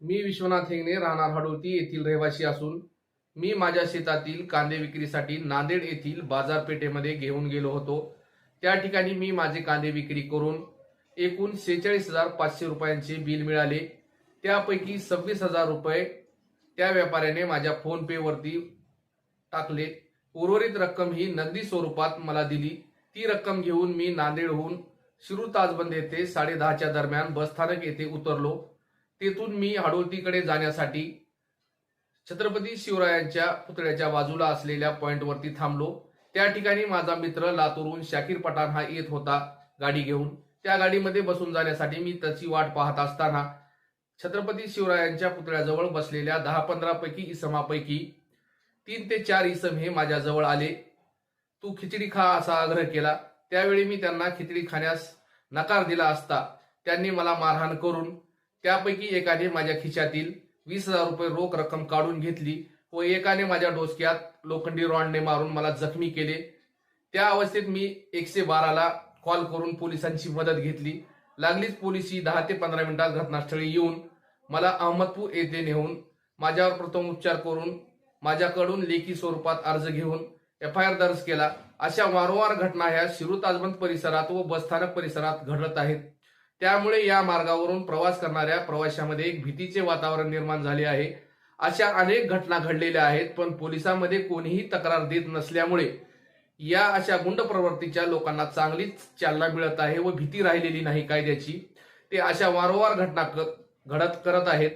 मी विश्वनाथ हेंगणे राहणार हडोती येथील रहिवासी असून मी माझ्या शेतातील कांदे विक्रीसाठी नांदेड येथील बाजारपेठेमध्ये घेऊन गेलो होतो. त्या ठिकाणी मी माझे कांदे विक्री करून एकूण सेहेचाळीस हजार पाचशे रुपयांचे बिल मिळाले. त्यापैकी सव्वीस हजार रुपये त्या व्यापाऱ्याने माझ्या फोनपेवरती टाकले. उर्वरित रक्कम ही नगदी स्वरूपात मला दिली. ती रक्कम घेऊन मी नांदेडहून शिरू ताजबंद येथे साडेदहाच्या दरम्यान बसस्थानक येथे उतरलो. तेथून मी हाडोटीकडे जाण्यासाठी छत्रपती शिवरायांच्या पुतळ्याच्या बाजूला असलेल्या पॉईंटवरती थांबलो. त्या ठिकाणी माझा मित्र लातूरहून शाकीर पठाण हा येत होता गाडी घेऊन. त्या गाडीमध्ये बसून जाण्यासाठी मी त्याची वाट पाहत असताना छत्रपती शिवरायांच्या पुतळ्याजवळ बसलेल्या दहा पंधरा पैकी इसमापैकी तीन ते चार इसम हे माझ्याजवळ आले. तू खिचडी खा असा आग्रह केला. त्यावेळी मी त्यांना खिचडी खाण्यास नकार दिला असता. त्यांनी मला मारहाण करून त्यापैकी एकाने माझ्या खिशातील वीस हजार रुपये रोख रक्कम काढून घेतली व एकाने माझ्या डोसक्यात लोखंडी रॉडने मारून मला जखमी केले. त्या अवस्थेत मी एकशे बाराला कॉल करून पोलिसांची मदत घेतली. लागलीच पोलिसी दहा ते पंधरा मिनिटात घटनास्थळी येऊन मला अहमदपूर येथे नेऊन माझ्यावर प्रथम उपचार करून माझ्याकडून लेखी स्वरूपात अर्ज घेऊन एफ आय आर दर्ज केला. अशा वारंवार घटना ह्या शिरू ताजबंद परिसरात व बसस्थानक परिसरात घडत आहेत. त्यामुळे या मार्गावरून प्रवास करणाऱ्या प्रवाशांमध्ये एक भीतीचे वातावरण निर्माण झाले आहे. अशा अनेक घटना घडलेल्या आहेत पण पोलिसांमध्ये कोणीही तक्रार देत नसल्यामुळे या अशा गुंड प्रवृत्तीच्या लोकांना चांगलीच चालना मिळत आहे व भीती राहिलेली नाही कायद्याची. ते अशा वारंवार घटना घडत करत आहेत.